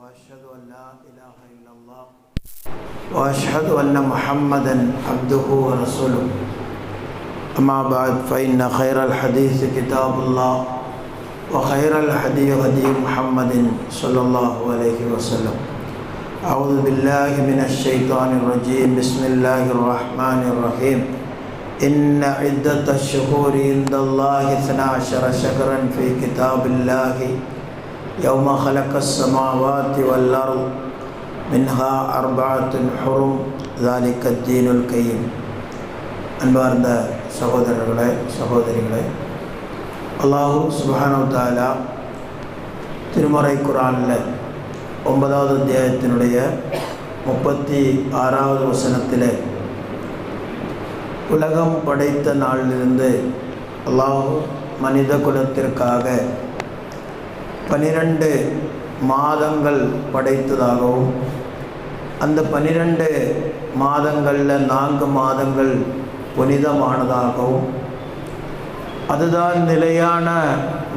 وأشهد أن لا إله إلا الله وأشهد أن محمدا عبده ورسوله. أما بعد فإن خير الحديث كتاب الله وخير الهدي هدي محمد صلى الله عليه وسلم. أعوذ بالله من الشيطان الرجيم. بسم الله الرحمن الرحيم. إن عدة الشهور عند الله اثنا عشر شهرا في كتاب الله. يوم خلق السماوات والأرض منها أربعة حرم ذلك الدين القيم அன்பார்ந்த சகோதரர்களே சகோதரிகளே அல்லாஹூ சுபஹானு தாலா திருமறை குரானில் ஒன்பதாவது அத்தியாயத்தினுடைய முப்பத்தி ஆறாவது வசனத்தில் உலகம் படைத்த நாளிலிருந்து அல்லாஹூ மனித குலத்திற்காக பனிரெண்டு மாதங்கள் படைத்ததாகவும் அந்த பனிரெண்டு மாதங்களில் நான்கு மாதங்கள் புனிதமானதாகவும் அதுதான் நிலையான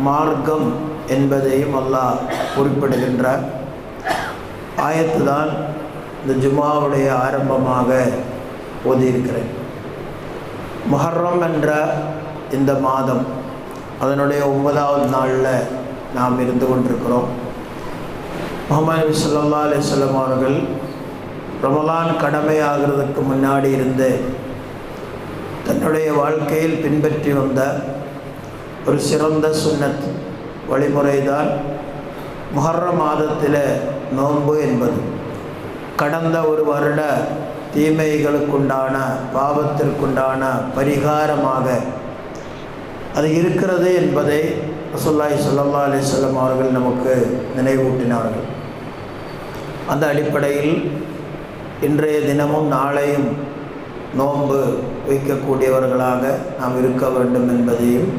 மார்க்கம் என்பதையும் அல்லாஹ் குறிப்பிடுகின்றார். ஆயத்து தான் இந்த ஜுமாவுடைய ஆரம்பமாக ஓதியிருக்கிறேன். மொஹர்ரம் என்ற இந்த மாதம் அதனுடைய ஒன்பதாவது நாளில் நாம் இருந்து கொண்டிருக்கிறோம். முகமது நபி சொல்லா அலிஸ்லாம் அவர்கள் ரமலான் கடமையாகிறதுக்கு முன்னாடி இருந்து தன்னுடைய வாழ்க்கையில் பின்பற்றி வந்த ஒரு சிறந்த சுன்னத் வழிமுறைதான் முஹர்ர மாதத்தில் நோன்பு என்பது. கடந்த ஒரு வருட தீமைகளுக்குண்டான பாவத்திற்குண்டான பரிகாரமாக அது இருக்கிறது என்பதை ரசோல்லாய் சல்லா அலிஸ்லாம் அவர்கள் நமக்கு நினைவூட்டினார்கள். அந்த அடிப்படையில் இன்றைய தினமும் நாளையும் நோன்பு வைக்கக்கூடியவர்களாக நாம் இருக்க வேண்டும் என்பதையும்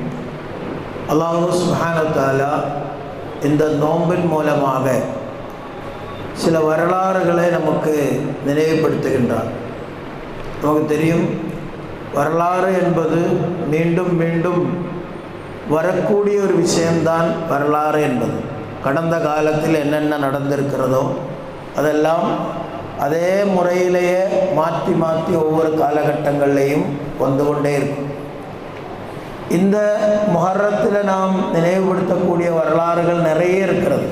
அல்லாஹூ சுஹானத்தாலா இந்த நோன்பின் மூலமாக சில வரலாறுகளை நமக்கு நினைவுபடுத்துகின்றார். நமக்கு தெரியும் வரலாறு என்பது மீண்டும் மீண்டும் வரக்கூடிய ஒரு விஷயம்தான் வரலாறு என்பது. கடந்த காலத்தில் என்னென்ன நடந்திருக்கிறதோ அதெல்லாம் அதே முறையிலேயே மாற்றி மாற்றி ஒவ்வொரு காலகட்டங்கள்லேயும் வந்து கொண்டே இருக்கும். இந்த முகரத்தில் நாம் நினைவுபடுத்தக்கூடிய வரலாறுகள் நிறைய இருக்கிறது.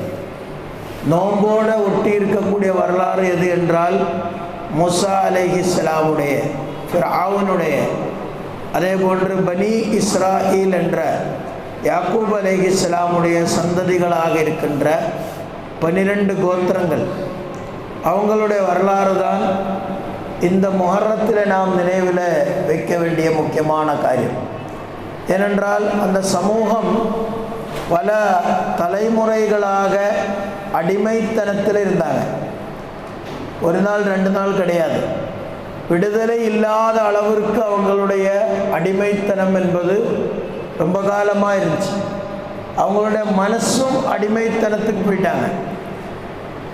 நோம்போடு ஒட்டி இருக்கக்கூடிய வரலாறு எது என்றால் முசா அலேஹி இஸ்லாமுடைய ஆவனுடைய அதே போன்று பனி இஸ்ராயில் என்ற யாக்கூப் அலேஹி இஸ்லாமுடைய சந்ததிகளாக இருக்கின்ற பனிரெண்டு கோத்திரங்கள். அவங்களுடைய வரலாறு தான் இந்த முகரத்தில் நாம் நினைவில் வைக்க வேண்டிய முக்கியமான காரியம். ஏனென்றால் அந்த சமூகம் பல தலைமுறைகளாக அடிமைத்தனத்தில் இருந்தாங்க. ஒரு நாள் ரெண்டு நாள் கிடையாது. விடுதலை இல்லாத அளவிற்கு அவங்களுடைய அடிமைத்தனம் என்பது ரொம்ப காலமாக இருந்துச்சு. அவங்களோட மனசும் அடிமைத்தனத்துக்கு போயிட்டாங்க.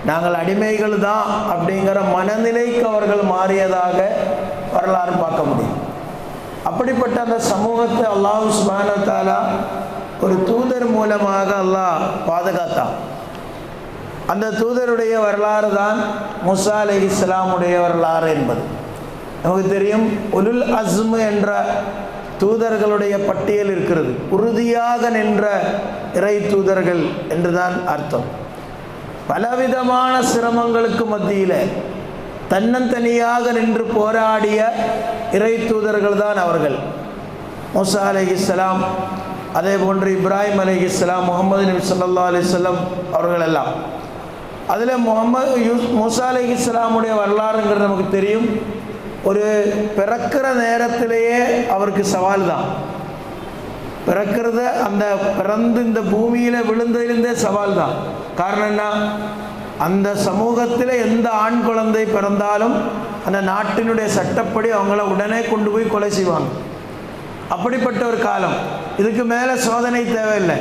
நாங்கள் அடிமைகள் தான் அப்படிங்கிற மனநிலைக்கு அவர்கள் மாறியதாக வரலாறு பார்க்க முடியும். அப்படிப்பட்ட அந்த சமூகத்தை அல்லாஹ் சுபானத்தாலா ஒரு தூதர் மூலமாக அல்லாஹ் பாதுகாத்தான். அந்த தூதருடைய வரலாறு தான் முசா அலி இஸ்லாமுடைய வரலாறு என்பது. நமக்கு தெரியும் உலுல் அஸ்மு என்ற தூதர்களுடைய பட்டியல் இருக்கிறது. உறுதியாக நின்ற இறை தூதர்கள் என்றுதான் அர்த்தம். பலவிதமான சிரமங்களுக்கு மத்தியில் தன்னந்தனியாக நின்று போராடிய இறை தூதர்கள் தான் அவர்கள். மூசா இஸ்லாம் அதே போன்று இப்ராஹிம் அலைஹிஸ்ஸலாம் முகமது நபி சொல்லா அலி வஸல்லம் அவர்கள் எல்லாம் அதில் முகமது யூ மூசா அலைஹிஸ்ஸலாமுடைய வரலாறுங்கிறது நமக்கு தெரியும். ஒரு பிறக்கிற நேரத்திலேயே அவருக்கு சவால் தான் பிறக்கிறத அந்த பிறந்து இந்த பூமியில் விழுந்ததுலேருந்தே சவால் தான் காரணம் என்ன? அந்த சமூகத்தில் எந்த ஆண் குழந்தை பிறந்தாலும் அந்த நாட்டினுடைய சட்டப்படி அவங்கள உடனே கொண்டு போய் கொலை செய்வாங்க. அப்படிப்பட்ட ஒரு காலம். இதுக்கு மேலே சோதனை தேவையில்லை.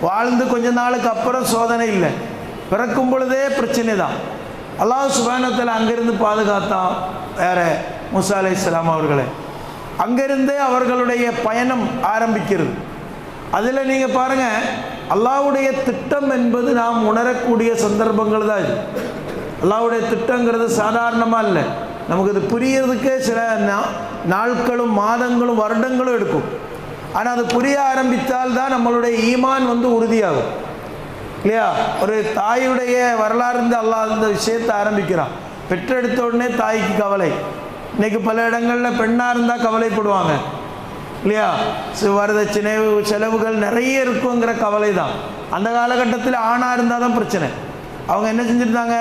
வாழ்ந்து கொஞ்ச நாளுக்கு அப்புறம் சோதனை இல்லை. பிறக்கும் பொழுதே பிரச்சனை தான் அல்லாஹ் சுபானத்தில் அங்கிருந்து பாதுகாத்தான். வேற முசா அலை இஸ்லாம் அவர்களை அங்கிருந்தே அவர்களுடைய பயணம் ஆரம்பிக்கிறது. அதில் நீங்கள் பாருங்கள் அல்லாஹ்வுடைய திட்டம் என்பது நாம் உணரக்கூடிய சந்தர்ப்பங்கள் தான் இது. அல்லாஹ்வுடைய திட்டங்கிறது சாதாரணமாக இல்லை. நமக்கு இது புரியறதுக்கே சில நா- நாட்களும் மாதங்களும் வருடங்களும் எடுக்கும். ஆனால் அது புரிய ஆரம்பித்தால் தான் நம்மளுடைய ஈமான் வந்து உறுதியாகும். இல்லையா? ஒரு தாயுடைய வரலாறு இருந்து அல்லாஹ் அந்த விஷயத்தை ஆரம்பிக்கிறான். பெற்றெடுத்த உடனே தாய்க்கு கவலை. இன்னைக்கு பல இடங்களில் பெண்ணாக இருந்தால் கவலைப்படுவாங்க. இல்லையா? வரதட்சணை செலவுகள் நிறைய இருக்குங்கிற கவலை தான் அந்த காலகட்டத்தில் ஆணாக இருந்தால் தான் பிரச்சனை. அவங்க என்ன செஞ்சுருந்தாங்க?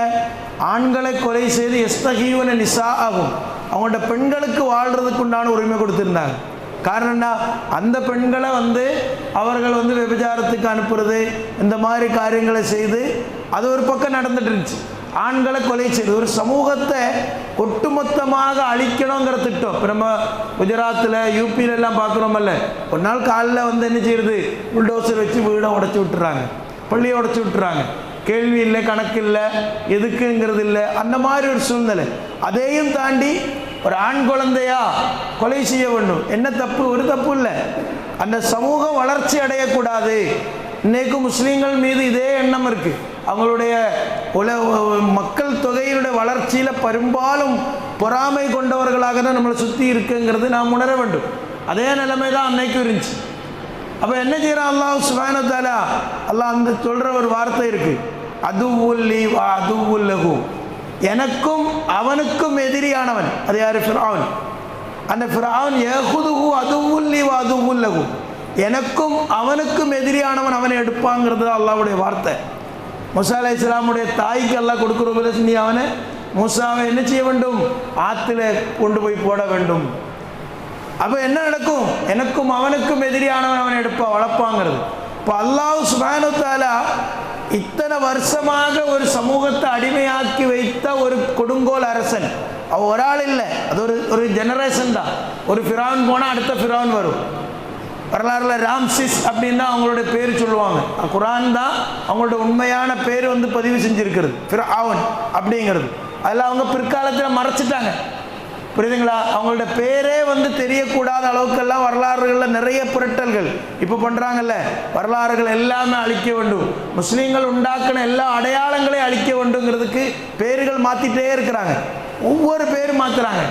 ஆண்களை கொலை செய்து எஸ்தகீவன நிசா ஆகும் அவங்கள்ட்ட பெண்களுக்கு வாழ்கிறதுக்கு உண்டான உரிமை கொடுத்துருந்தாங்க. காரணம் என்ன? அந்த பெண்களை வந்து அவர்கள் வந்து விபச்சாரத்துக்கு அனுப்புறது இந்த மாதிரி காரியங்களை செய்து அது ஒரு பக்கம் நடந்துட்டு இருந்துச்சு. ஆண்களை கொலை செய்து ஒரு சமூகத்தை ஒட்டுமொத்தமாக அழிக்கணுங்கிற திட்டம். இப்போ நம்ம குஜராத்தில் யூபியில எல்லாம் பார்க்குறோமல்ல ஒரு நாள் காலைல வந்து என்ன செய்யுது புல்டோசர் வச்சு வீடை உடச்சி விட்டுறாங்க. பள்ளியை உடச்சி விட்டுறாங்க. கேள்வி இல்லை கணக்கு இல்லை எதுக்குங்கிறது இல்லை அந்த மாதிரி ஒரு சூழ்நிலை. அதையும் தாண்டி ஒரு ஆண் குழந்தையா கொலை செய்ய வேண்டும். என்ன தப்பு? ஒரு தப்பு இல்லை. அந்த சமூகம் வளர்ச்சி அடையக்கூடாது. இன்னைக்கு முஸ்லீம்கள் மீது இதே எண்ணம் இருக்குது அவங்களுடைய உல மக்கள் தொகையினுடைய வளர்ச்சியில் பெரும்பாலும் பொறாமை கொண்டவர்களாக தான் நம்மளை சுற்றி இருக்குங்கிறது நாம் உணர வேண்டும். அதே நிலைமை தான் அன்னைக்கு இருந்துச்சு. அப்போ என்ன செய்கிறான் அல்லாஹ் சுபானத்தாலா அல்லாஹ் அந்த சொல்கிற ஒரு வார்த்தை இருக்கு. அதுவுல்லி வா அதுவுல்லகு எனக்கும் அவனுக்கும் எதிரியானவன். அது யார்? ஃபிராவன். அந்த ஃபிராவன் ஏகுதுகு அதுவுல்லி வா அதுவுல்லகு எனக்கும் அவனுக்கும் எதிரியானவன் அவனை எடுப்பாங்கிறது அல்லாவுடைய வார்த்தை. முசா அலை இஸ்லாமுடைய தாய்க்கு எல்லாம் கொடுக்குற உபதேசம் நீ அவனை முசாவை என்ன செய்ய வேண்டும்? ஆற்றுல கொண்டு போய் போட வேண்டும். அப்போ என்ன நடக்கும்? எனக்கும் அவனுக்கும் எதிரியானவன் அவனை எடுப்பா வளர்ப்பாங்கிறது. இப்போ அல்லாஹ் சுபானு தாலா இத்தனை வருஷமாக ஒரு சமூகத்தை அடிமையாக்கி வைத்த ஒரு கொடுங்கோல் அரசன். அவன் ஒரு ஆள் இல்லை. அது ஒரு ஒரு ஜெனரேஷன் தான். ஒரு ஃபிரான் போனால் அடுத்த ஃபிரான் வரும். வரலாறுல ராம்சிஸ் அப்படின்னு தான் அவங்களுடைய பேர் சொல்லுவாங்க. குரான் தான் அவங்களோட உண்மையான பேர் வந்து பதிவு செஞ்சிருக்கிறது. ஆவன் அப்படிங்கிறது. அதில் அவங்க பிற்காலத்தில் மறைச்சிட்டாங்க. புரியுதுங்களா? அவங்களோட பேரே வந்து தெரியக்கூடாத அளவுக்கெல்லாம் வரலாறுகளில் நிறைய புரட்டல்கள். இப்போ பண்ணுறாங்கல்ல வரலாறுகள் எல்லாமே அழிக்க வேண்டும். முஸ்லீம்கள் உண்டாக்கின எல்லா அடையாளங்களையும் அழிக்க வேண்டுங்கிறதுக்கு பேர்கள் மாற்றிட்டே இருக்கிறாங்க. ஒவ்வொரு பேர் மாற்றுறாங்க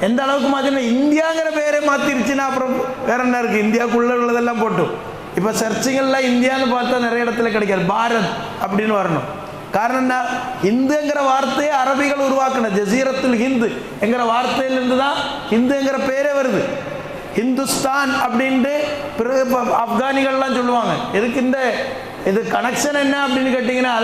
எந்த அளவுக்கு மாற்றினா இந்தியாங்கிற பேரே மாற்றிருச்சுன்னா அப்புறம் வேற என்ன இருக்குது இந்தியாவுக்குள்ளே உள்ளதெல்லாம் போட்டு. இப்போ சர்ச்சுகளில் இந்தியான்னு பார்த்தா நிறைய இடத்துல கிடைக்காது. பாரத் அப்படின்னு வரணும். காரணம் என்ன? இந்துங்கிற வார்த்தையை அரபிகள் உருவாக்கின. ஜசீரத்தில் ஹிந்து என்கிற வார்த்தையிலிருந்து தான் ஹிந்துங்கிற பேரே வருது. ஹிந்துஸ்தான் அப்படின்ட்டு பிறகு இப்போ ஆப்கானிகள்லாம் சொல்லுவாங்க. எதுக்கு இந்த இது கனெக்ஷன் என்ன அப்படின்னு கேட்டிங்கன்னா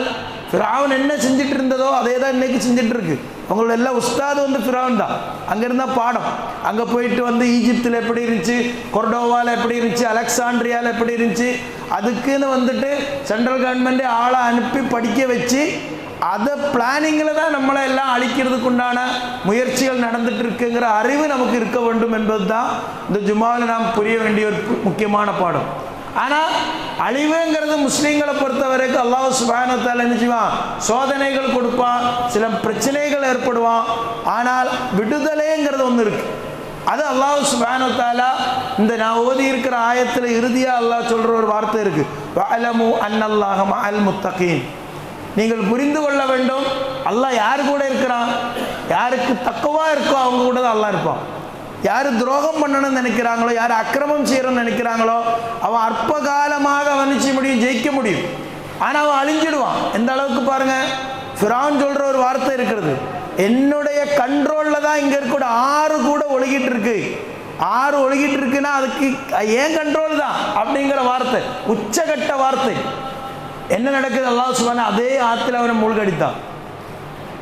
ஃபிராவன் என்ன செஞ்சுட்டு இருந்ததோ அதே தான் இன்னைக்கு செஞ்சுட்டு இருக்கு அவங்களோட எல்லா உஸ்தாது வந்து ஃபிராவன் தான். அங்கே இருந்தால் பாடம். அங்கே போயிட்டு வந்து ஈஜிப்தில் எப்படி இருந்துச்சு? கொர்டோவாவில் எப்படி இருந்துச்சு? அலெக்சாண்ட்ரியாவில் எப்படி இருந்துச்சு? அதுக்குன்னு வந்துட்டு சென்ட்ரல் கவர்மெண்ட்டே ஆளை அனுப்பி படிக்க வச்சு அதை பிளானிங்கில் தான் நம்மளை எல்லாம் அழிக்கிறதுக்கு உண்டான முயற்சிகள் நடந்துட்டு இருக்குங்கிற அறிவு நமக்கு இருக்க வேண்டும் என்பது தான் இந்த ஜுமாவில் நாம் புரிய வேண்டிய ஒரு முக்கியமான பாடம். ஆனால் அழிவுங்கிறது முஸ்லீம்களை பொறுத்த வரைக்கும் அல்லாஹ் சுபானத்தால் என்ன செய்வான்? சோதனைகள் கொடுப்பான் சில பிரச்சனைகள் ஏற்படுவான். ஆனால் விடுதலைங்கிறது ஒன்று இருக்கு. அது அல்லாஹ் சுபானு இந்த நான் ஓதி இருக்கிற ஆயத்தில் இறுதியாக அல்லாஹ் சொல்கிற ஒரு வார்த்தை இருக்கு. வஅலமு அன்னல்லாஹம் மஅல் முத்தகீன். நீங்கள் புரிந்து கொள்ள வேண்டும் அல்லாஹ் யார் கூட இருக்கிறான்? யாருக்கு தக்கவா இருக்கோ அவங்க கூட தான் அல்லாஹ் இருப்பான். யார் துரோகம் பண்ணணும்னு நினைக்கிறாங்களோ யார் அக்கிரமம் செய்யணும்னு நினைக்கிறாங்களோ அவன் அற்ப காலமாக அவன் செய்ய முடியும் ஜெயிக்க முடியும். ஆனால் அவன் அழிஞ்சிடுவான். எந்த அளவுக்கு பாருங்க? ஃபிரான் சொல்ற ஒரு வார்த்தை இருக்கிறது. என்னுடைய கண்ட்ரோலில் தான் இங்கே இருக்கக்கூடிய ஆறு கூட ஒழுகிட்டு இருக்கு. ஆறு ஒழுகிட்டு இருக்குன்னா அதுக்கு ஏன் கண்ட்ரோல் தான் அப்படிங்கிற வார்த்தை. உச்சகட்ட வார்த்தை. என்ன நடக்குது? அல்லாஹ் சுபான அதே ஆற்றுல அவனை மூழ்கடித்தான்.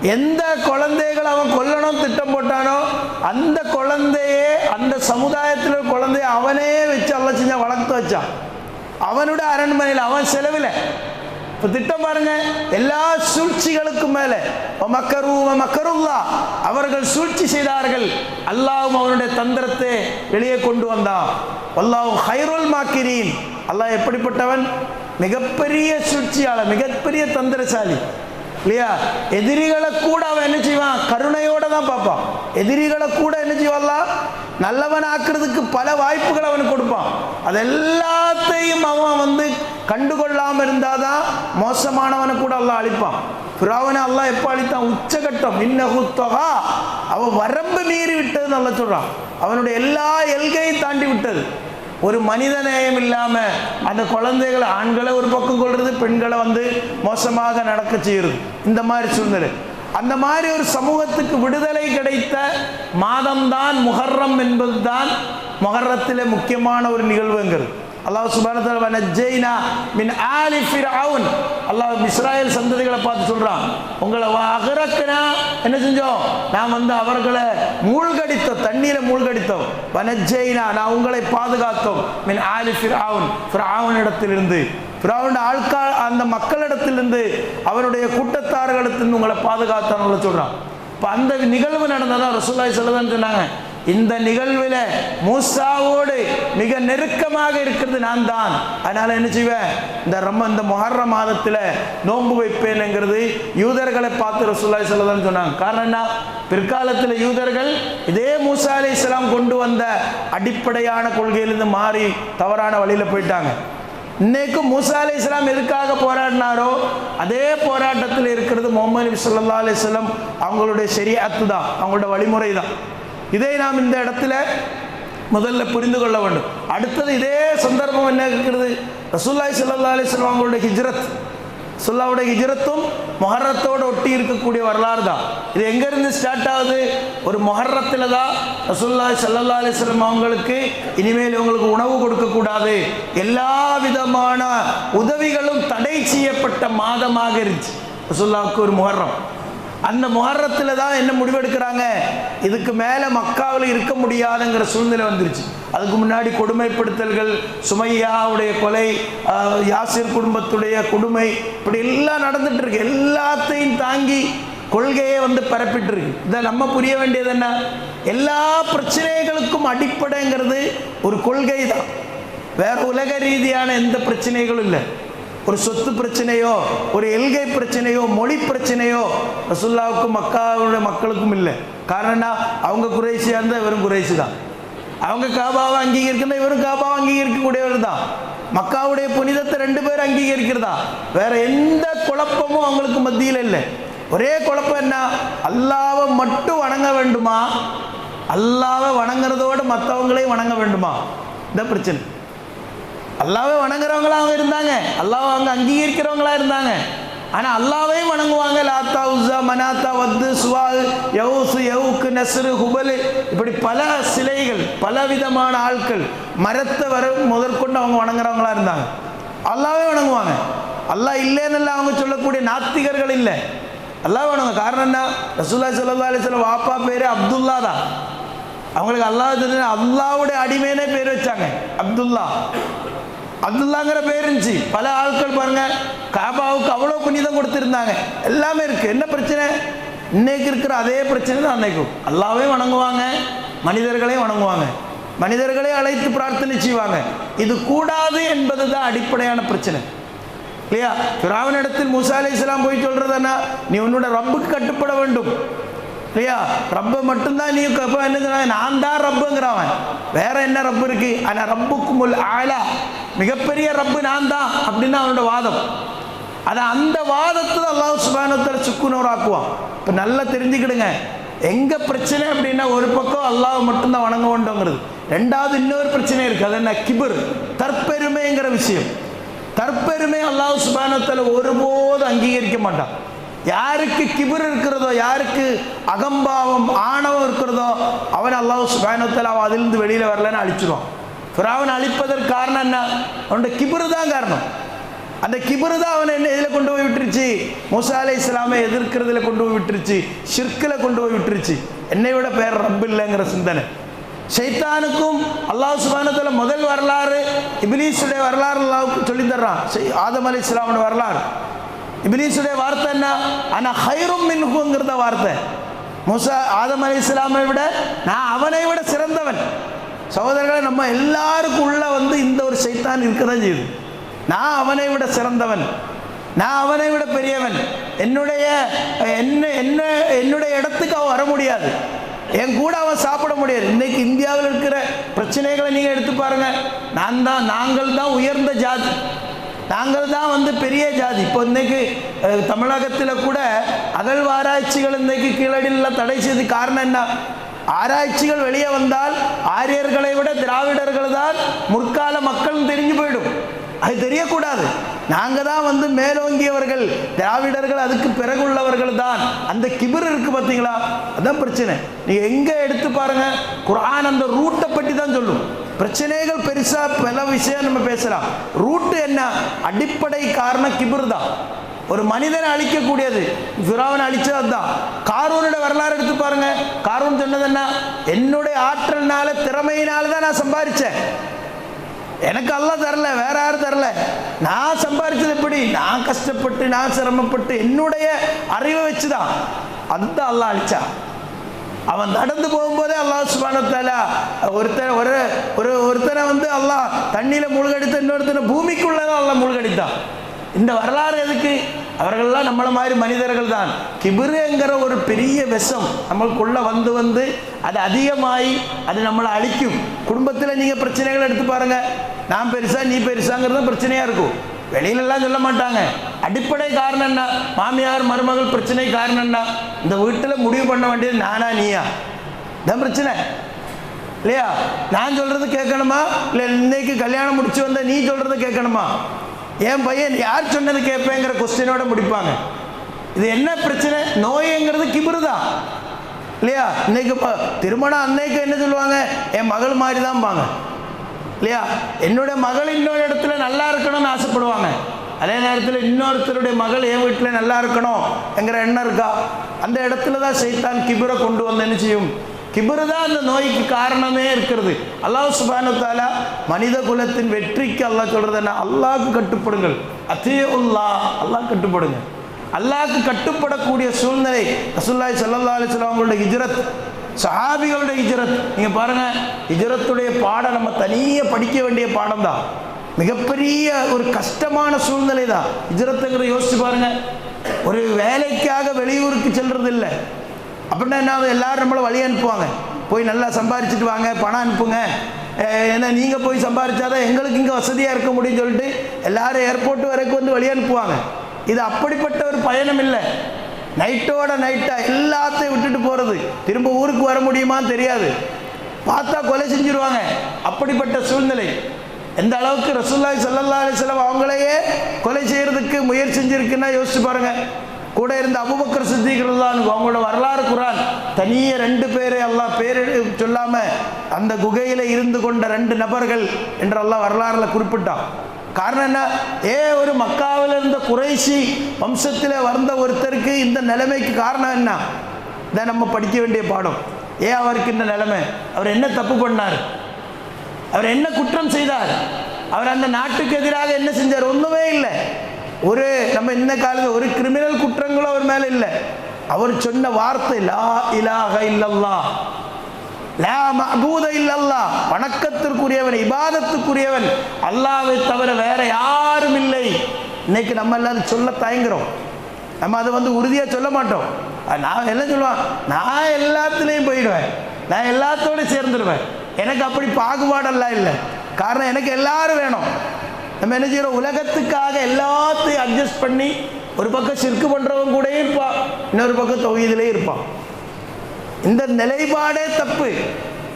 எந்த குழந்தைகள் அவன் கொல்லணும் திட்டம் போட்டானோ அந்த குழந்தையே அந்த சமுதாயத்தில் குழந்தைய அவனே வச்சு அல்ல செஞ்சா வளர்த்து வச்சான். அவனோட அரண்மனையில் அவன் செலவில். இப்போ திட்டம் பாருங்க எல்லா சூழ்ச்சிகளுக்கும் மேலே. மக்கரு மக்கருல்லா. அவர்கள் சூழ்ச்சி செய்தார்கள். அல்லாவும் அவனுடைய தந்திரத்தை வெளியே கொண்டு வந்தான். அல்லாஹ் ஹைரோல் மாக்கிறீன் அல்லாஹ் எப்படிப்பட்டவன்? மிகப்பெரிய சூழ்ச்சியாளர் மிகப்பெரிய தந்திரசாலி. இல்லையா? எதிரிகளை கூட அவன் என்ன செய்வான்? கருணையோட தான் பார்ப்பான். எதிரிகளை கூட என்ன செய்வான்லாம் நல்லவன் ஆக்குறதுக்கு பல வாய்ப்புகள் அவனுக்கு கொடுப்பான். அது எல்லாத்தையும் அவன் வந்து கண்டுகொள்ளாம இருந்தாதான் மோசமானவனை கூட எல்லாம் அழிப்பான். பிராவனை அல்லா எப்போ அழித்தான்? உச்சகட்டம். இன்னஹு தொகா அவன் வரம்பு மீறி விட்டதுன்னு நல்லா சொல்றான். அவனுடைய எல்லா எல்கையும் தாண்டி விட்டது. ஒரு மனித நேயம் இல்லாம அந்த குழந்தைகளை ஆண்களை ஒரு பக்கம் கொள்றது பெண்களை வந்து மோசமாக நடக்க செய்கிறது இந்த மாதிரி சூழ்நிலை. அந்த மாதிரி ஒரு சமூகத்துக்கு விடுதலை கிடைத்த மாதம்தான் முகர்ரம் என்பதுதான் முகர்ரத்தில் முக்கியமான ஒரு நிகழ்வுங்கிறது. அல்லாஹ் சுபானத்துல நஜ்ஜைனா மின் ஆலி ஃபிரவுன் அல்லாஹ் இஸ்ராயல் சந்ததிகளை பார்த்து சொல்றான் உங்களை அகரக்குனா என்ன செஞ்சோம்? நான் வந்து அவர்களை மூழ்கடித்தோம் தண்ணீரை மூழ்கடித்தோம். வனஜெய்னா நான் உங்களை பாதுகாத்தோம். மின் ஆலி ஃபிரவுன் ஃபிரவுன் இடத்திலிருந்து ஃபிரவுன் அந்த மக்களிடத்திலிருந்து அவருடைய கூட்டத்தார்களிடத்திலிருந்து உங்களை பாதுகாத்தான்னு சொல்றான். இப்போ அந்த நிகழ்வு நடந்ததான் ரசூல்லாய் சொல்லதான்னு சொன்னாங்க. இந்த நிகழ்வில் மூசாவோடு மிக நெருக்கமாக இருக்கிறது நான் தான் அதனால என்ன செய்வேன் இந்த ரொம்ப இந்த மொஹர்ர மாதத்தில் நோன்பு வைப்பேனுங்கிறது யூதர்களை பார்த்து ரசூல்லாய் சொல்லதான் சொன்னாங்க. காரணம் என்ன? பிற்காலத்தில் யூதர்கள் இதே மூசா அலி இஸ்லாம் கொண்டு வந்த அடிப்படையான கொள்கையிலிருந்து மாறி தவறான வழியில் போயிட்டாங்க. இன்னைக்கும் மூசா அலி இஸ்லாம் எதுக்காக போராடினாரோ அதே போராட்டத்தில் இருக்கிறது முகமது நபி சொல்லா அலிஸ்லாம் அவங்களுடைய சரியாத்து தான் அவங்களோட வழிமுறை தான் இதை நாம் இந்த இடத்துல முதல்ல புரிந்து கொள்ள வேண்டும். அடுத்தது இதே சந்தர்ப்பம் என்ன இருக்கிறது? ரசூல்லாய் சல்லா அலைஹி வஸல்லம் அவங்களுடைய ஹிஜ்ரத். சுல்லாவுடைய ஹிஜ்ரத்தும் மொஹரத்தோடு ஒட்டி இருக்கக்கூடிய வரலாறு தான். இது எங்கேருந்து ஸ்டார்ட் ஆகுது? ஒரு மொஹர்ரத்தில் தான் ரசூல்லாய் சல்லல்லா அலிஸ்லம் அவங்களுக்கு இனிமேல் இவங்களுக்கு உணவு கொடுக்கக்கூடாது. எல்லா விதமான உதவிகளும் தடை செய்யப்பட்ட மாதமாக இருந்துச்சு. ரசுல்லாவுக்கு ஒரு முஹர்ரம். அந்த முகரத்தில் தான் என்ன முடிவெடுக்கிறாங்க? இதுக்கு மேலே மக்காவில் இருக்க முடியாதுங்கிற சூழ்நிலை வந்துருச்சு. அதுக்கு முன்னாடி கொடுமைப்படுத்தல்கள் சுமையாவுடைய கொலை யாசிர் குடும்பத்துடைய கொடுமை இப்படி எல்லாம் நடந்துட்டு இருக்கு. எல்லாத்தையும் தாங்கி கொள்கையை வந்து பரப்பிட்டு இருக்கு இதை நம்ம புரிய வேண்டியது என்ன? எல்லா பிரச்சனைகளுக்கும் அடிப்படைங்கிறது ஒரு கொள்கை தான் வேற உலக ரீதியான எந்த பிரச்சனைகளும் இல்லை. ஒரு சொத்து பிரச்சனையோ ஒரு எல்கை பிரச்சனையோ மொழி பிரச்சனையோ ரசுல்லாவுக்கும் மக்காவுடைய மக்களுக்கும் இல்லை. காரணம்னா என்ன? அவங்க குறைசியாக இருந்தால் இவரும் குறைசி தான் அவங்க காபாவை அங்கீகரிக்கணும் இவரும் காபாவை அங்கீகரிக்கக்கூடியவர் தான். மக்காவுடைய புனிதத்தை ரெண்டு பேரும் அங்கீகரிக்கிறதா? வேற எந்த குழப்பமும் அவங்களுக்கு மத்தியில் இல்லை. ஒரே குழப்பம் என்ன? அல்லாவை மட்டும் வணங்க வேண்டுமா? அல்லாவை வணங்குறதோடு மற்றவங்களையும் வணங்க வேண்டுமா? இந்த பிரச்சனை. அல்லாவே வணங்குறவங்களா அவங்க இருந்தாங்க. அல்லாவை அவங்க அங்கீகரிக்கிறவங்களா இருந்தாங்க. ஆனால் அல்லாவையும் வணங்குவாங்க. லாத்தா உஸா மனாத்தா வத்து சுவால் யவுசு யவுக்கு நஸ்ரு ஹுபலு. இப்படி பல சிலைகள் பல விதமான ஆட்கள் மரத்தை வர முதற்கொண்டு அவங்க வணங்குறவங்களா இருந்தாங்க. அல்லாவே வணங்குவாங்க. அல்லாஹ் இல்லைன்னு அவங்க சொல்லக்கூடிய நாத்திகர்கள் இல்லை. அல்லாஹ் வணங்க காரணம் என்ன? ரசூல்லா ஸல்லல்லாஹு அலைஹி வஸல்லம் வாப்பா பேரு அப்துல்லா தான். அவங்களுக்கு அல்லாஹ் தெரிஞ்ச அல்லாவுடைய அடிமைனே பேர் வச்சாங்க. அப்துல்லா. அப்துல்லாங்கிற பேர் இருந்துச்சு. பல ஆட்கள் பாருங்க காபாவுக்கு அவ்வளோ புனிதம் கொடுத்துருந்தாங்க. எல்லாமே இருக்கு. என்ன பிரச்சனை? இன்னைக்கு இருக்கிற அதே பிரச்சனை தான் அன்னைக்கும். அல்லாவையும் வணங்குவாங்க மனிதர்களையும் வணங்குவாங்க. மனிதர்களே அழைத்து பிரார்த்தனை செய்வாங்க. இது கூடாது என்பது தான் அடிப்படையான பிரச்சனை. இல்லையா? பிராவனிடத்தில் முசா அலி இஸ்லாம் போய் சொல்றதுன்னா? நீ உன்னோட ரப்புக்கு கட்டுப்பட வேண்டும். இல்லையா? ரப்பை மட்டும்தான் நீ இப்போ என்ன நான் தான் ரப்புங்கிறவன். வேற என்ன ரப்பு இருக்கு? ஆனா ரப்புக்கு முல் ஆலா. மிகப்பெரிய ரப்பு நான் தான் அப்படின்னு அவனோட வாதம். அதை அந்த வாதத்தில் அல்லாஹ் சுபானத்தில் சுக்குனோராக்குவான் இப்போ நல்லா தெரிஞ்சுக்கிடுங்க. எங்க பிரச்சனை அப்படின்னா ஒரு பக்கம் அல்லாஹ் மட்டும்தான் வணங்க வேண்டுங்கிறது. ரெண்டாவது இன்னொரு பிரச்சனை இருக்கு. அது என்ன? கிபர். தற்பெருமைங்கிற விஷயம். தற்பெருமை அல்லாஹ் சுபானத்தில் ஒருபோதும் அங்கீகரிக்க மாட்டான். யாருக்கு கிபிர் இருக்கிறதோ யாருக்கு அகம்பாவம் ஆணவம் இருக்கிறதோ அவன் அல்லாஹ் சுபானத்தில் அவன் அதிலிருந்து வெளியில் வரலன்னு அழிச்சிருவான் ஃபிராவன் அழிப்பதற்கு காரணம் என்ன? அவனுடைய கிபிரு தான் காரணம். அந்த கிபிரு தான் அவனை என்ன இதில் கொண்டு போய் விட்டுருச்சு? மூசா அலை இஸ்லாமை எதிர்க்கிறதுல கொண்டு போய் விட்டுருச்சு. ஷிர்கில் கொண்டு போய் விட்டுருச்சு. என்னை விட பேர் ரப்பு இல்லைங்கிற சிந்தனை. சைத்தானுக்கும் அல்லாஹ் சுபானத்தில் முதல் வரலாறு இபிலீஸுடைய வரலாறு அல்லாவுக்கு சொல்லித்தர்றான் ஆதம் அலி இஸ்லாமோட வரலாறு. இபிலீஸுடைய வார்த்தை என்ன? ஆனால் ஹைரும் மின்ஹுங்கிறத வார்த்தை. முசா ஆதம் அலி இஸ்லாமை விட நான் அவனை விட சிறந்தவன். சகோதரர்களை நம்ம எல்லாருக்கும் உள்ள வந்து இந்த ஒரு சைத்தான் இருக்க தான் செய்யுது. நான் அவனை விட சிறந்தவன். நான் அவனை விட பெரியவன். என்னுடைய என்ன என்ன என்னுடைய இடத்துக்கு அவன் வர முடியாது. என் கூட அவன் சாப்பிட முடியாது. இன்னைக்கு இந்தியாவில் இருக்கிற பிரச்சனைகளை நீங்கள் எடுத்து பாருங்க. நான் தான் நாங்கள் தான் உயர்ந்த ஜாதி. நாங்கள் தான் வந்து பெரிய ஜாதி. இப்போ இன்னைக்கு தமிழகத்தில் கூட அகழ்வாராய்ச்சிகள் இன்னைக்கு கீழடியில் தடை செய்து காரணம் என்ன? ஆராய்ச்சிகள் வெளியே வந்தால் ஆரியர்களை விட திராவிடர்கள் தான் முற்கால மக்கள் தெரிஞ்சு போயிடும். அது தெரியக்கூடாது. நாங்கள் தான் வந்து மேலோங்கியவர்கள் திராவிடர்கள் அதுக்கு பிறகுள்ளவர்கள் தான். அந்த கிபிர் இருக்கு பார்த்தீங்களா? அதான் பிரச்சனை. நீங்கள் எங்கே எடுத்து பாருங்க குரான் அந்த ரூட்டை பற்றி தான் சொல்லும். பிரச்சனைகள் பெருசா பல விஷயம் நம்ம பேசலாம். ரூட்டு என்ன? அடிப்படை காரணம் கிபிர் தான். ஒரு மனிதனை அழிக்கக்கூடியது. ஃபிராவனை அழிச்சது அதுதான். காரூனோட வரலாறு எடுத்து பாருங்க. காரூன் சொன்னது என்ன? என்னுடைய ஆற்றல்னால திறமையினால தான் நான் சம்பாதிச்சேன் எனக்கு அல்லாஹ் தரல வேற யாரும் தரல. நான் சம்பாதிச்சது எப்படி? நான் கஷ்டப்பட்டு நான் சிரமப்பட்டு என்னுடைய அறிவை வச்சுதான். அதுதான் அல்லாஹ் அழிச்சா. அவன் நடந்து போகும்போதே அல்லாஹ் சுபானத்தால ஒருத்தன் ஒரு ஒரு ஒருத்தனை வந்து அல்லாஹ் தண்ணியில மூழ்கடித்த இன்னொருத்தனை பூமிக்குள்ளதான் அல்லாஹ் மூழ்கடித்தான். இந்த வரலாறு எதுக்கு? அவர்கள்லாம் நம்மளை மாதிரி மனிதர்கள் தான் கிபிருங்கிற ஒரு பெரிய விஷம் நம்மளுக்குள்ளே வந்து வந்து அது அதிகமாகி அது நம்மளை அழிக்கும். குடும்பத்தில் நீங்கள் பிரச்சனைகள் எடுத்து பாருங்க. நான் பெருசா நீ பெருசாங்கிறது பிரச்சனையாக இருக்கும். வெளியிலலாம் சொல்ல மாட்டாங்க. அடிப்படை காரணம் என்ன? மாமியார் மருமகள் பிரச்சனை காரணம் என்ன? இந்த வீட்டில் முடிவு பண்ண வேண்டியது நானா நீயா? இதான் பிரச்சனை. இல்லையா? நான் சொல்றது கேட்கணுமா? இல்லை இன்னைக்கு கல்யாணம் முடிச்சு வந்த நீ சொல்றது கேட்கணுமா? என் பையன் யார் சொன்னது கேட்பேங்கிற கொஸ்டினோட முடிப்பாங்க. இது என்ன பிரச்சனை? நோய்ங்கிறது கிபிரு தான் இல்லையா? இன்னைக்கு திருமணம் அன்னைக்கு என்ன சொல்லுவாங்க? என் மகள் மாதிரி தான் பாங்க இல்லையா? என்னுடைய மகள் இன்னொரு இடத்துல நல்லா இருக்கணும்னு ஆசைப்படுவாங்க. அதே நேரத்தில் இன்னொருத்தருடைய மகள் என் வீட்டில் நல்லா இருக்கணும் என்கிற எண்ணம் இருக்கா? அந்த இடத்துல தான் சைத்தான் கிபிரை கொண்டு வந்து என்ன செய்யும்? கிபிரு தான் அந்த நோய்க்கு காரணமே இருக்கிறது. அல்லாஹ் சுபானு மனித குலத்தின் வெற்றிக்கு அல்லாஹ் சொல்றது என்ன? அல்லாஹ்க்கு கட்டுப்படுங்கள். அத்தியுல்லா அல்லாஹ் கட்டுப்படுங்க. அல்லாஹ்க்கு கட்டுப்படக்கூடிய சூழ்நிலை ரசுல்லாய் சல்லா அலிஸ்லாம் அவங்களுடைய ஹிஜ்ரத் சஹாபிகளுடைய ஹிஜரத். நீங்கள் பாருங்கள் ஹிஜரத்துடைய பாடம் நம்ம தனியாக படிக்க வேண்டிய பாடம் தான். மிகப்பெரிய ஒரு கஷ்டமான சூழ்நிலை தான். ஹிஜரத்துங்கிற யோசிச்சு பாருங்கள் ஒரு வேலைக்காக வெளியூருக்கு செல்றது இல்லை அப்படின்னா என்ன எல்லாரும் நம்மளை வழி அனுப்புவாங்க. போய் நல்லா சம்பாரிச்சிட்டு வாங்க பணம் அனுப்புங்க. ஏன்னா நீங்கள் போய் சம்பாரிச்சாதான் எங்களுக்கு இங்கே வசதியாக இருக்க முடியும்னு சொல்லிட்டு எல்லாரும் ஏர்போர்ட் வரைக்கும் வந்து வழி அனுப்புவாங்க. இது அப்படிப்பட்ட ஒரு பயணம் இல்லை. நைட்டோட நைட்டாக எல்லாத்தையும் விட்டுட்டு போகிறது திரும்ப ஊருக்கு வர முடியுமான்னு தெரியாது. பார்த்தா கொலை செஞ்சிருவாங்க. அப்படிப்பட்ட சூழ்நிலை. எந்த அளவுக்கு ரசூல்லாய் சல்லல்லா அலைஹி அவங்களையே கொலை செய்கிறதுக்கு முயற்சி செஞ்சுருக்குன்னா யோசிச்சு பாருங்கள் கூட இருந்த அபுபக்கர் சித்திக்கிறதான் அவங்களோட வரலாறு குரான். தனியே ரெண்டு பேர் எல்லாம் பேர் சொல்லாமல் அந்த குகையில் இருந்து கொண்ட ரெண்டு நபர்கள் என்றெல்லாம் வரலாறில் வரலாறுல குறிப்பிட்டான். காரணம் என்ன? ஏ ஒரு மக்காவில் இருந்த குறைசி வம்சத்தில் வந்த ஒருத்தருக்கு இந்த நிலைமைக்கு காரணம் என்ன? இதை நம்ம படிக்க வேண்டிய பாடம். ஏன் அவருக்கு இந்த நிலைமை. அவர் என்ன தப்பு பண்ணார்? அவர் என்ன குற்றம் செய்தார்? அவர் அந்த நாட்டுக்கு எதிராக என்ன செஞ்சார்? ஒன்றுமே இல்லை. ஒரு நம்ம இந்த காலத்தில் ஒரு கிரிமினல் குற்றங்களும் அவர் மேலே இல்லை. அவர் சொன்ன வார்த்தை லா இலாக இல்லல்லா வணக்கத்திற்குரியவன் இபாதத்துக்குரியவன். அல்லாவை தவிர வேற யாரும் இல்லை. இன்னைக்கு நம்ம எல்லாரும் சொல்ல தயங்குறோம். நம்ம அதை வந்து உறுதியா சொல்ல மாட்டோம். நான் என்ன சொல்லுவான்? நான் எல்லாத்துலேயும் போயிடுவேன். நான் எல்லாத்தோட சேர்ந்துடுவேன் எனக்கு அப்படி பாகுபாடெல்லாம் இல்லை. காரணம் எனக்கு எல்லாரும் வேணும். நம்ம என்ன செய்கிறோம் உலகத்துக்காக எல்லாத்தையும் அட்ஜஸ்ட் பண்ணி ஒரு பக்கம் சிற்கு பண்ணுறவங்க கூட இருப்பான். இன்னொரு பக்கம் தொகுதியிலே இருப்பான். இந்த நிலைப்பாடே தப்பு.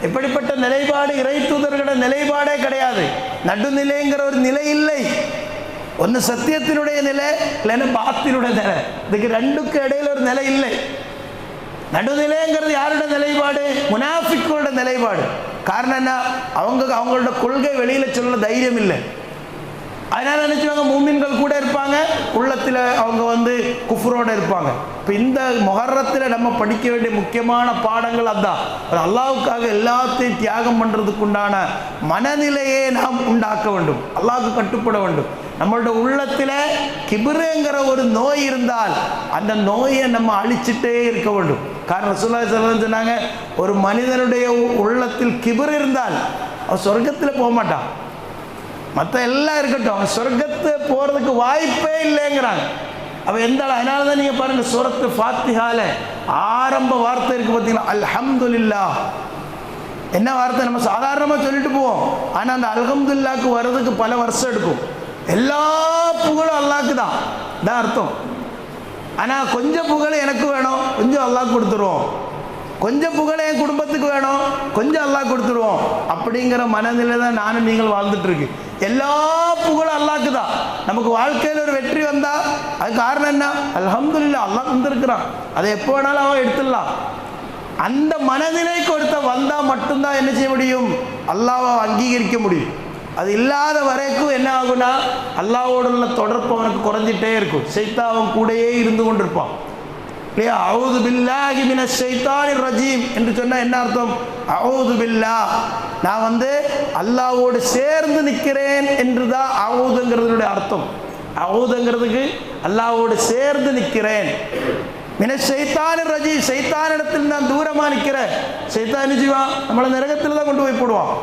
எப்படிப்பட்ட நிலைப்பாடு இறை தூதர்களோட நிலைப்பாடே கிடையாது. நடுநிலைங்கிற ஒரு நிலை இல்லை. ஒன்று சத்தியத்தினுடைய நிலை இல்லைன்னா பாத்தினுடைய நிலை. இதுக்கு ரெண்டுக்கு இடையில ஒரு நிலை இல்லை. நடுநிலைங்கிறது யாரோட நிலைப்பாடு? முனாஃபிக்கோட நிலைப்பாடு. காரணம் என்ன? அவங்க அவங்களோட கொள்கை வெளியில் சொல்ல தைரியம் இல்லை. அதனால நினைச்சவங்க மூமின்கள் கூட இருப்பாங்க. உள்ளத்தில் அவங்க வந்து குஃப்ரோட இருப்பாங்க. இப்போ இந்த மொஹரத்தில் நம்ம படிக்க வேண்டிய முக்கியமான பாடங்கள் அதான். ஒரு அல்லாவுக்காக எல்லாத்தையும் தியாகம் பண்ணுறதுக்கு உண்டான மனநிலையை நாம் உண்டாக்க வேண்டும். அல்லாவுக்கு கட்டுப்பட வேண்டும். நம்மளோட உள்ளத்தில் கிபிருங்கிற ஒரு நோய் இருந்தால் அந்த நோயை நம்ம அழிச்சிட்டே இருக்க வேண்டும். காரணம் சுல்லா சொன்னாங்க ஒரு மனிதனுடைய உள்ளத்தில் கிபிர் இருந்தால் அவன் சொர்க்கத்தில் போக மாட்டான். மற்ற எல்லாம் இருக்கட்டும் அவன் சொர்க்கத்து போகிறதுக்கு வாய்ப்பே இல்லைங்கிறாங்க அப்போ எந்த அதனால தான் நீங்கள் பாருங்கள் சூரத்து ஃபாத்திஹால ஆரம்ப வார்த்தை இருக்குது பார்த்தீங்களா? அல்ஹம்துல்லா என்ன வார்த்தை? நம்ம சாதாரணமாக சொல்லிட்டு போவோம். ஆனால் அந்த அல்ஹம்துல்லாக்கு வர்றதுக்கு பல வருஷம் எடுக்கும். எல்லா புகழும் அல்லாக்கு தான். இதான் அர்த்தம். ஆனால் கொஞ்சம் புகழ் எனக்கு வேணும். கொஞ்சம் அல்லாஹ் கொடுத்துருவோம். கொஞ்சம் புகழே என் குடும்பத்துக்கு வேணும். கொஞ்சம் அல்லாஹ் கொடுத்துருவோம். அப்படிங்கிற மனநிலை தான் நானும் நீங்கள் வாழ்ந்துட்டு இருக்கு எல்லா புகழும் அல்லாக்கு தான். நமக்கு வாழ்க்கையில் ஒரு வெற்றி வந்தா அது காரணம் என்ன? அல்ஹம்துலில்லா அல்லாஹ் தந்திருக்கிறான். அதை எப்போ வேணாலும் அவன் எடுத்துடலாம். அந்த மனநிலை கொடுத்த வந்தால் மட்டும்தான் என்ன செய்ய முடியும்? அல்லாவை அங்கீகரிக்க முடியும். அது இல்லாத வரைக்கும் என்ன ஆகுனா அல்லாவோட உள்ள தொடர்பு அவனுக்கு குறைஞ்சிட்டே இருக்கும். சைத்தா அவன் கூடயே இருந்து கொண்டிருப்பான். இல்லையா அவுது பில்லாஹி மின ஷைத்தானி ரஜீம் என்று சொன்னால் என்ன அர்த்தம்? அவுது பில்லா. நான் வந்து அல்லாவோடு சேர்ந்து நிற்கிறேன் என்று தான் அவுதுங்கிறதுனுடைய அர்த்தம். அவுதுங்கிறதுக்கு அல்லாவோடு சேர்ந்து நிற்கிறேன். மின சைத்தான ரஜி சைத்தானிடத்தில் நான் தூரமா நிற்கிறேன் சைத்தான் ஜீவா நம்மளை நரகத்தில் தான் கொண்டு போய் போடுவான்.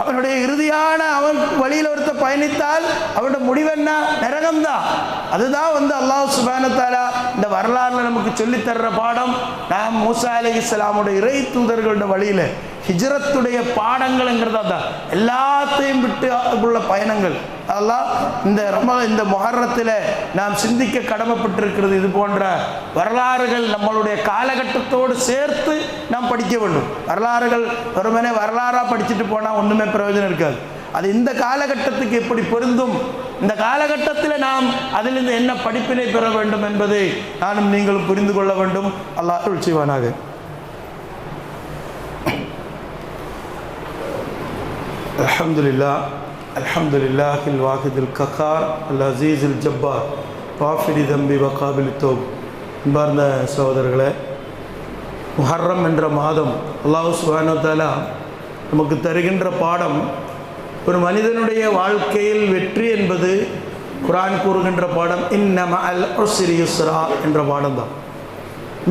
அவனுடைய இறுதியான அவன் வழியில் ஒருத்த பயணித்தால் அவனுடைய முடிவென்ன நரகம்தான். அதுதான் வந்து அல்லாஹ் சுபானத்தாலா இந்த வரலாறுல நமக்கு சொல்லித் தர்ற பாடம். நாம் மூசா அலி இஸ்லாமுடைய இறை தூதர்களோட வழியில ஹிஜரத்துடைய பாடங்கள்ங்கிறது அதான். எல்லாத்தையும் விட்டு உள்ள பயணங்கள். அதெல்லாம் இந்த ரொம்ப இந்த மொஹரத்தில் நாம் சிந்திக்க கடமைப்பட்டிருக்கிறது இது போன்ற வரலாறுகள் நம்மளுடைய காலகட்டத்தோடு சேர்த்து நாம் படிக்க வேண்டும். வரலாறுகள் வெறுமனே வரலாறாக படிச்சுட்டு போனால் ஒன்றுமே பிரயோஜனம் இருக்காது. அது இந்த காலகட்டத்துக்கு எப்படி பொருந்தும்? இந்த காலகட்டத்தில் நாம் அதிலிருந்து என்ன படிப்பினை பெற வேண்டும் என்பதை நானும் நீங்களும் புரிந்து கொள்ள வேண்டும். அல்லாஹ் செய்வானாக. الحمد لله الحمد لله الواحد القهار العزيز الجبار غافر ذنب وقابل التوب அன்பார்ந்த சகோதரர்களே முஹர்ரம் என்ற மாதம் அல்லாஹ் சுபானு தாலா நமக்கு தருகின்ற பாடம் ஒரு மனிதனுடைய வாழ்க்கையில் வெற்றி என்பது குரான் கூறுகின்ற பாடம் இன்னம அல் உஸ்ரி யுஸ்ரா என்ற பாடம் தான்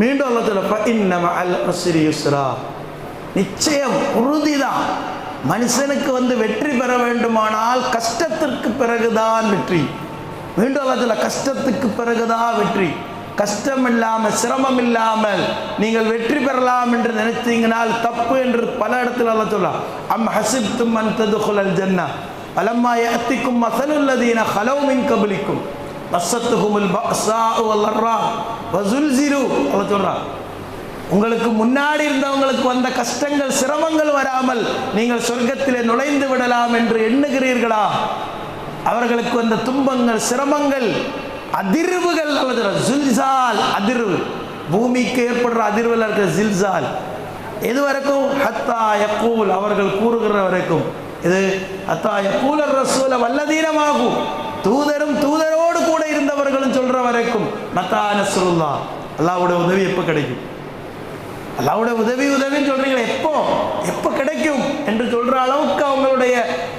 மீண்டும் அல்லத்தில் இன்னம அல் உஸ்ரி யுஸ்ரா நிச்சயம் உறுதிதான் மனுஷனுக்கு வந்து வெற்றி பெற வேண்டுமானால் கஷ்டத்திற்கு பிறகுதான் வெற்றி. மீண்டும் அல்லத்தில் கஷ்டத்துக்கு பிறகுதான் வெற்றி. கஷ்டம் இல்லாமல் சிரமம் இல்லாமல் நீங்கள் வெற்றி பெறலாம் என்று நினைத்தீங்கனால் தப்பு என்று பல இடத்துல அல்ல சொல்லலாம் அம் ஹசிப்தும் அன் ததுகுலல் ஜன்னா. அலம்மா யத்திக்கும் மசலுல்லதீன ஹலவுமின் கபலிக்கும். வசத்துகுமுல் பஸா வல்லர்ரா வசுல்சிரு அல்ல சொல்கிறான் உங்களுக்கு முன்னாடி இருந்தவங்களுக்கு வந்த கஷ்டங்கள் சிரமங்கள் வராமல் நீங்கள் சொர்க்கத்திலே நுழைந்து விடலாம் என்று எண்ணுகிறீர்களா? அவர்களுக்கு வந்த துன்பங்கள் சிரமங்கள் அதிர்வுகள் அல்லது ஜில்சால் அதிர்வு. பூமிக்கு ஏற்படுற அதிர்வில் இருக்கிற ஜில்சால் எது வரைக்கும்? ஹத்தா யக்கூல் அவர்கள் கூறுகிற வரைக்கும். இது ஹத்தா யக்கூலர் ரசூல வல்லதீனமாகும். தூதரும் தூதரோடு கூட இருந்தவர்களும் சொல்ற வரைக்கும். மத்தா நஸ்ருல்லா அல்லாவுடைய உதவி எப்போ கிடைக்கும்? அல்லாவுடைய உதவி உதவின்னு சொல்கிறீங்களே எப்போ? எப்போ கிடைக்கும் என்று சொல்கிற அளவுக்கு அவங்களுடைய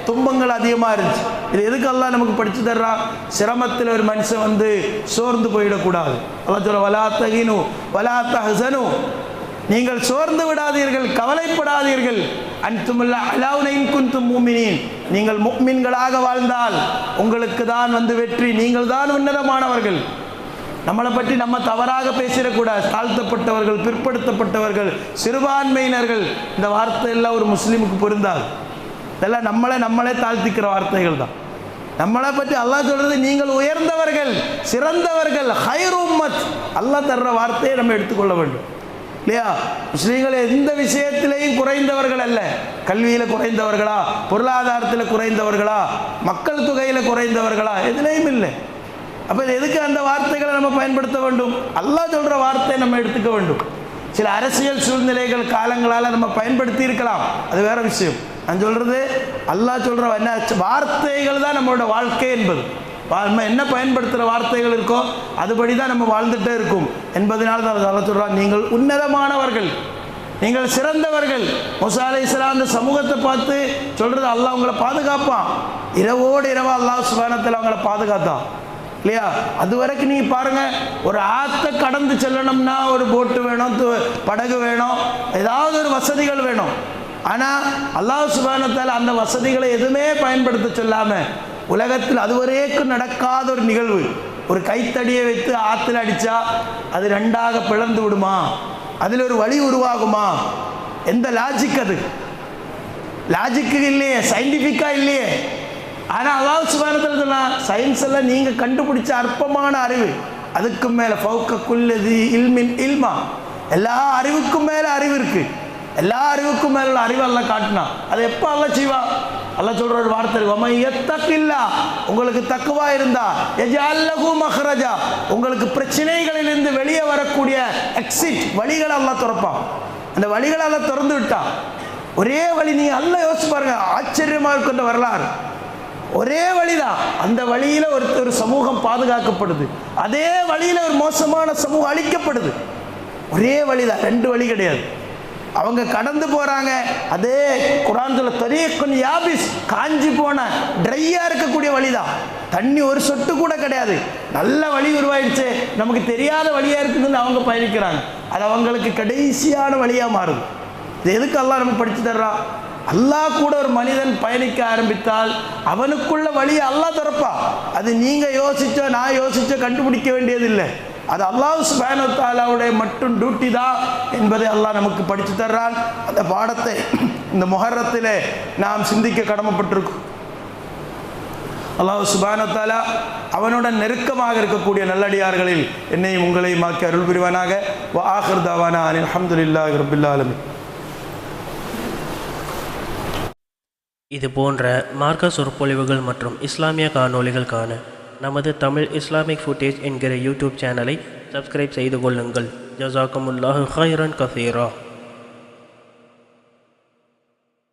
துன்பங்கள் அதிகமாக இருந்துச்சு. இது எதுக்கு நமக்கு படித்து தர்றான்? சிரமத்தில் ஒரு மனுஷன் வந்து சோர்ந்து போயிடக்கூடாது. அல்லாஹ் சொல்ல வலாத்தகினு தகினு நீங்கள் சோர்ந்து விடாதீர்கள் கவலைப்படாதீர்கள். அன்துமுல்ல அலாவுனைன் குந்தும் மூமினின். நீங்கள் முக்மின்களாக வாழ்ந்தால் உங்களுக்கு தான் வந்து வெற்றி நீங்கள் தான் உன்னதமானவர்கள். நம்மளை பற்றி நம்ம தவறாக பேசிடக்கூடாது. தாழ்த்தப்பட்டவர்கள் பிற்படுத்தப்பட்டவர்கள் சிறுபான்மையினர்கள். இந்த வார்த்தை எல்லாம் ஒரு முஸ்லீமுக்கு பொருந்தாது. இதெல்லாம் நம்மளை நம்மளே தாழ்த்திக்கிற வார்த்தைகள் தான். நம்மளை பற்றி அல்லாஹ் சொல்றது நீங்கள் உயர்ந்தவர்கள் சிறந்தவர்கள் ஹைர் உம்மத். அல்லாஹ் தர்ற வார்த்தையை நம்ம எடுத்துக்கொள்ள வேண்டும். இல்லையா? முஸ்லீம்கள் எந்த விஷயத்திலையும் குறைந்தவர்கள் அல்ல. கல்வியில் குறைந்தவர்களா? பொருளாதாரத்தில் குறைந்தவர்களா? மக்கள் தொகையில் குறைந்தவர்களா? எதுலேயும் இல்லை. அப்போ எதுக்கு அந்த வார்த்தைகளை நம்ம பயன்படுத்த வேண்டும்? அல்லாஹ் சொல்கிற வார்த்தையை நம்ம எடுத்துக்க வேண்டும். சில அரசியல் சூழ்நிலைகள் காலங்களால் நம்ம பயன்படுத்தி இருக்கலாம். அது வேற விஷயம். நான் சொல்கிறது அல்லாஹ் சொல்கிற என்ன வார்த்தைகள் தான் நம்மளோட வாழ்க்கை என்பது. நம்ம என்ன பயன்படுத்துகிற வார்த்தைகள் இருக்கோ அதுபடி தான் நம்ம வாழ்ந்துட்டே இருக்கும். என்பதனால தான் அல்லா சொல்கிறான் நீங்கள் உன்னதமானவர்கள். நீங்கள் சிறந்தவர்கள். முசா அலை இஸ்லாம் அந்த சமூகத்தை பார்த்து சொல்கிறது அல்லாஹ் உங்களை பாதுகாப்பான். இரவோடு இரவா அல்லாஹ் சுபானத்தில் அவங்கள பாதுகாத்தான். இல்லையா? அது வரைக்கும் நீங்கள் பாருங்க ஒரு ஆற்றை கடந்து செல்லணும்னா ஒரு போட்டு வேணும் படகு வேணும் ஏதாவது ஒரு வசதிகள் வேணும். ஆனால் அல்லாஹ் சுபானத்தால் அந்த வசதிகளை எதுவுமே பயன்படுத்த சொல்லாமல் உலகத்தில் அதுவரைக்கும் நடக்காத ஒரு நிகழ்வு. ஒரு கைத்தடியை வைத்து ஆற்றுல அடித்தா அது ரெண்டாக பிளந்து விடுமா? அதில் ஒரு வழி உருவாகுமா? எந்த லாஜிக் அது? லாஜிக்கு இல்லையே சயின்டிஃபிக்காக இல்லையே. ஆனால் அதாவது சுபானத்தில் சொன்னால் சயின்ஸ் எல்லாம் நீங்கள் கண்டுபிடிச்ச அற்பமான அறிவு. அதுக்கு மேலே ஃபவுக்க குல்லது இல்மின் இல்மா. எல்லா அறிவுக்கும் மேலே அறிவு இருக்கு. எல்லா அறிவுக்கும் மேலே உள்ள அறிவு எல்லாம் காட்டினான் அதை எப்போ அல்ல செய்வா? அல்ல சொல்ற ஒரு வார்த்தை இருக்கு "வமன் உங்களுக்கு தக்குவா இருந்தா எஜல்லகு மஹரஜா. உங்களுக்கு பிரச்சனைகளிலிருந்து வெளியே வரக்கூடிய எக்ஸிட் வழிகளை எல்லாம் திறப்பான். அந்த வழிகளை எல்லாம் திறந்து விட்டான். ஒரே வழி நீங்கள் அல்ல யோசிச்சு பாருங்க ஆச்சரியமாக இருக்கின்ற வரலாறு. ஒரே வழிதான். அந்த வழியில் ஒரு ஒரு சமூகம் பாதுகாக்கப்படுது. அதே வழியில் ஒரு மோசமான சமூகம் அழிக்கப்படுது. ஒரே வழிதான். ரெண்டு வழி கிடையாது. அவங்க கடந்து போகிறாங்க அதே குரான்ல தரீக்குன் யாபிஸ் காஞ்சி போன ட்ரையாக இருக்கக்கூடிய வழிதான். தண்ணி ஒரு சொட்டு கூட கிடையாது. நல்ல வழி உருவாயிடுச்சு. நமக்கு தெரியாத வழியாக இருக்குதுன்னு அவங்க பயணிக்கிறாங்க. அது அவங்களுக்கு கடைசியான வழியாக மாறுது. இது எதுக்கு எல்லாம் நம்ம படித்து தர்றான் அல்லாஹ் கூட ஒரு மனிதன் பயணிக்க ஆரம்பித்தால் அவனுக்குள்ள வழியை அல்லாஹ் திறப்பா. அது நீங்க யோசிச்சோ நான் யோசிச்சோ கண்டுபிடிக்க வேண்டியதில்லை. அது அல்லாஹ் சுபானு தாலாவுடைய மட்டும் டியூட்டி தான் என்பதை அல்லாஹ் நமக்கு படித்து தர்றான். அந்த பாடத்தை இந்த முஹர்ரத்திலே நாம் சிந்திக்க கடமைப்பட்டிருக்கோம். அல்லாஹ் சுபானு தாலா அவனுடன் நெருக்கமாக இருக்கக்கூடிய நல்லடியார்களில் என்னையும் உங்களையும் ஆக்கி அருள் புரிவானாக வ ஆஹிர் தாவானா அலி அல்ஹம்துலில்லாஹி ரப்பில் இது போன்ற மார்க்க சொற்பொழிவுகள் மற்றும் இஸ்லாமிய காணொளிகள் காண நமது தமிழ் இஸ்லாமிக் ஃபுட்டேஜ் என்கிற யூடியூப் சேனலை சப்ஸ்கிரைப் செய்து கொள்ளுங்கள். ஜசாக்கமுல்லாஹு ஹைரன் கசீரா.